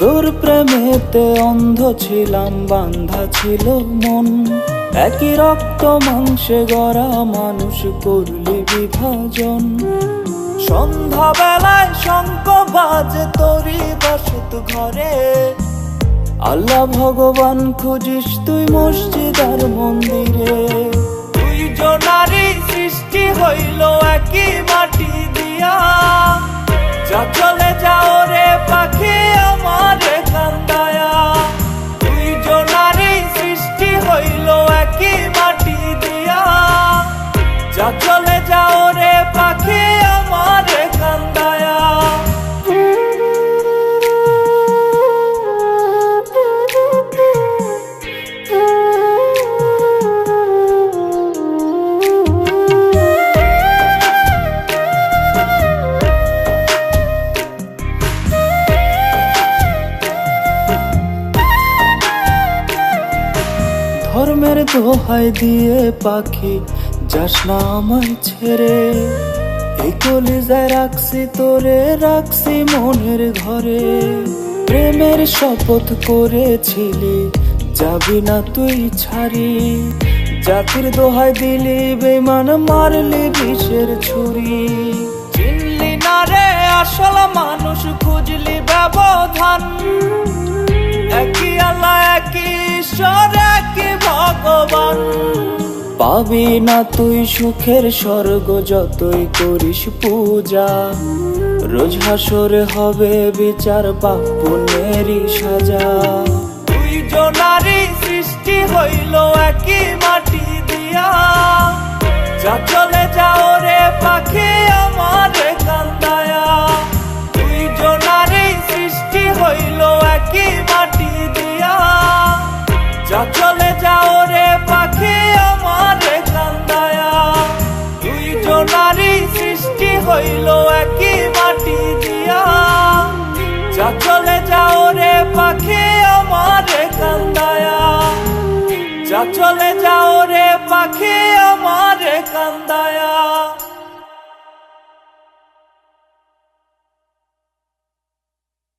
তোর প্রেমেতে অন্ধ ছিলাম, বান্ধা ছিল মন। একই রক্ত মাংসে গড়া মানুষ করলি বিভাজন। সন্ধ্যা বেলায় শঙ্খ বাজে তোরই বসত ঘরে। আল্লাহ ভগবান খুঁজিস তুই মসজিদ আর মন্দিরে। তুই জনারি সৃষ্টি হইল একই মাটি দিয়া। যা চলে যাও রে পাখি আমার কান্দায়া। ধর্মের দোহাই দিয়ে পাখি যাস না আমায় ছেড়ে, এই কলিজায় রাখছি তোরে রাখছি মনের ঘরে। প্রেমের শপথ করেছিলি, যাবি না তুই ছাড়ি। জাতির দোহাই দিলি বেমান মারলি বিষের ছুরি। চিনলি না রে, আসল মানুষ খুঁজলি ব্যবধান। একই আল্লাহ, একই ঈশ্বর, একই ভগবান। পাবি না তুই সুখের স্বর্গ যতই করিস পূজা। রোজ হাসরে হবে বিচার পাপ সাজা। তুই জনারি সৃষ্টি হইল একই মাটি দিয়া। যা চলে যাও রে পাখি আমার কান্দায়া। তুই জনারি সৃষ্টি হইল একই মাটি দিয়া। যা চলে হইল একই মাটি দিয়া। যা চলে যাও রে পাখি আমার কান্দায়া যা চলে যাও রে পাখি আমার কান্দায়া